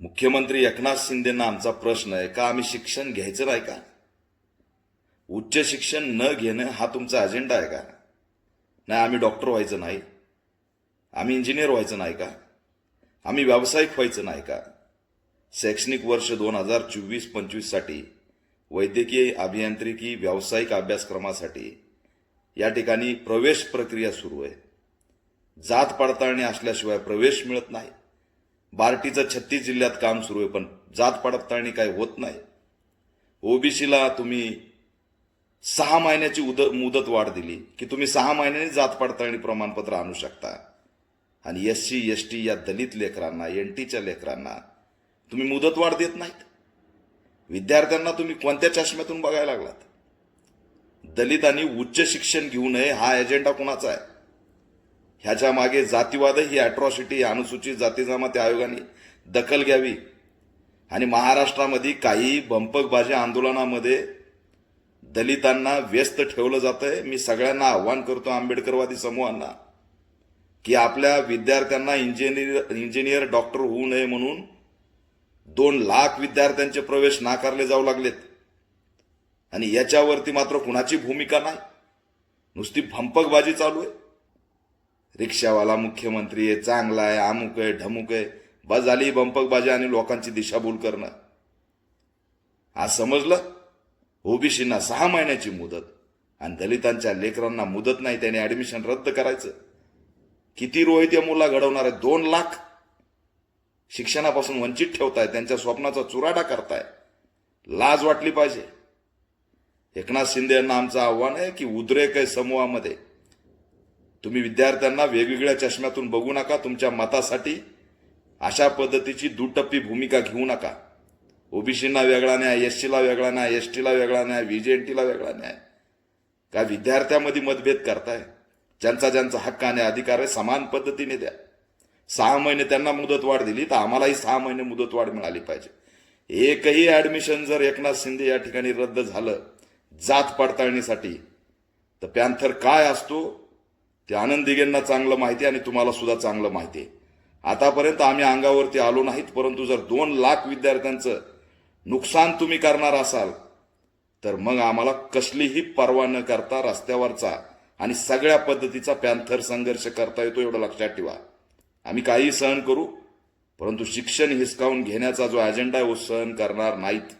मुख्यमंत्री एकनाथ शिंदेना आमचा प्रश्न आहे का आम्ही शिक्षण घ्यायचं नाही का? उच्च शिक्षण न घेणं हा तुमचा अजेंडा आहे का? नाही आम्ही डॉक्टर व्हायचं नाही. आम्ही इंजिनियर व्हायचं नाही का? आम्ही व्यावसायिक व्हायचं नाही का? शैक्षणिक वर्ष दोन हजार चोवीस पंचवीससाठी वैद्यकीय अभियांत्रिकी व्यावसायिक अभ्यासक्रमासाठी या ठिकाणी प्रवेश प्रक्रिया सुरू आहे. जात पडताळणी असल्याशिवाय प्रवेश मिळत नाही. बार्टीचं छत्तीस जिल्ह्यात काम सुरू आहे पण जात पडताळणी काही होत नाही. ओबीसीला तुम्ही सहा महिन्याची उद मुदत वाढ दिली की तुम्ही सहा महिन्यांनी जात पडताळणी प्रमाणपत्र आणू शकता. आणि एस सी एस टी या दलित लेकरांना एन टीच्या लेकरांना तुम्ही मुदत वाढ देत नाहीत. विद्यार्थ्यांना तुम्ही कोणत्या चष्म्यातून बघायला लागलात? दलितांनी उच्च शिक्षण घेऊ नये हा एजेंडा कुणाचा आहे? ह्याच्या मागे जातीवाद ही अॅट्रॉसिटी अनुसूचित जाती जमाती आयोगाने दखल घ्यावी. आणि महाराष्ट्रामध्ये काही बंपकबाजी आंदोलनामध्ये दलितांना व्यस्त ठेवलं जातंय. मी सगळ्यांना आव्हान करतो आंबेडकरवादी समूहांना की आपल्या विद्यार्थ्यांना इंजिनियर इंजिनियर डॉक्टर होऊ नये म्हणून दोन लाख विद्यार्थ्यांचे प्रवेश नाकारले जाऊ लागलेत. आणि याच्यावरती मात्र कुणाची भूमिका नाही. नुसती भंपकबाजी चालू आहे. रिक्षावाला मुख्यमंत्री आहे चांगला आहे अमुक आहे ढमुक आहे. बस झाली बंपकबाजी आणि लोकांची दिशाभूल करणं. आज समजलं? ओबीसींना सहा महिन्याची मुदत आणि दलितांच्या लेकरांना मुदत नाही त्याने ऍडमिशन रद्द करायचं. किती रोहित या मुला घडवणार आहे? दोन लाख शिक्षणापासून वंचित ठेवताय त्यांच्या स्वप्नाचा चुराडा करताय. लाज वाटली पाहिजे. एकनाथ शिंदे यांना आमचं आव्हान आहे की उद्रेक आहे समूहामध्ये. तुम्ही विद्यार्थ्यांना वेगवेगळ्या चष्म्यातून बघू नका तुमच्या मतासाठी अशा पद्धतीची दुटप्पी भूमिका घेऊ नका. ओबीसींना वेगळा न्याय एस सीला वेगळा न्याय एस टीला वेगळा न्याय व्हीजेएनटीला वेगळा न्याय. का विद्यार्थ्यामध्ये मतभेद करताय? ज्यांचा ज्यांचा हक्क आणि अधिकार आहे समान पद्धतीने द्या. सहा महिने त्यांना मुदतवाढ दिली तर आम्हालाही सहा महिने मुदतवाढ मिळाली पाहिजे. एकही ॲडमिशन जर एकनाथ शिंदे या ठिकाणी रद्द झालं जात पडताळणीसाठी तर पॅन्थर काय असतो? ते आनंद दिगेंना चांगलं माहिती आणि तुम्हाला सुद्धा चांगलं माहिती आहे. आतापर्यंत आम्ही अंगावरती आलो नाहीत परंतु जर दोन लाख विद्यार्थ्यांचं नुकसान तुम्ही करणार असाल तर मग आम्हाला कसलीही पर्वा न करता रस्त्यावरचा आणि सगळ्या पद्धतीचा पॅन्थर संघर्ष करता येतो एवढं लक्षात ठेवा. आम्ही काही सहन करू परंतु शिक्षण हिसकावून घेण्याचा जो अजेंडा आहे तो सहन करणार नाहीत.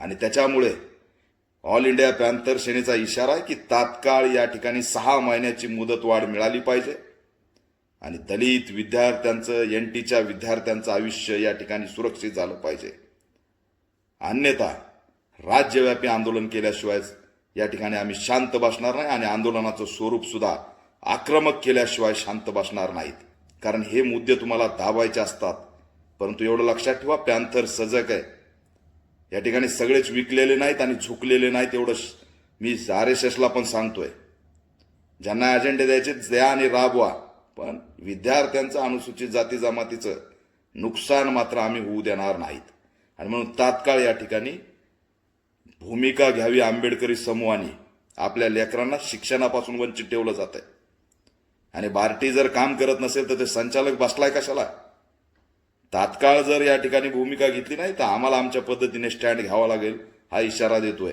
आणि त्याच्यामुळे ऑल इंडिया पॅन्थर सेनेचा इशारा आहे की तात्काळ या ठिकाणी सहा महिन्याची मुदतवाढ मिळाली पाहिजे. आणि दलित विद्यार्थ्यांचं एन टीच्या विद्यार्थ्यांचं आयुष्य या ठिकाणी सुरक्षित झालं पाहिजे. अन्यथा राज्यव्यापी आंदोलन केल्याशिवाय या ठिकाणी आम्ही शांत बसणार नाही आणि आंदोलनाचं स्वरूप सुद्धा आक्रमक केल्याशिवाय शांत बसणार नाहीत. कारण हे मुद्दे तुम्हाला दाबायचे असतात. परंतु एवढं लक्षात ठेवा पॅन्थर सजग आहे. या ठिकाणी सगळेच विकलेले नाहीत आणि झुकलेले नाहीत एवढं मी आर एस एसला पण सांगतोय. ज्यांना अजेंडे द्यायचे द्या आणि राबवा. पण विद्यार्थ्यांचं अनुसूचित जाती जमातीचं नुकसान मात्र आम्ही होऊ देणार नाहीत. आणि म्हणून तात्काळ या ठिकाणी भूमिका घ्यावी आंबेडकरी समूहाने. आपल्या लेकरांना शिक्षणापासून वंचित ठेवलं जात आहे आणि बार्टी जर काम करत नसेल तर ते संचालक बसलाय कशाला? तात्काळ जर या ठिकाणी भूमिका घेतली नाही तर आम्हाला आमच्या पद्धतीने स्टँड घ्यावा लागेल. हा इशारा देतोय.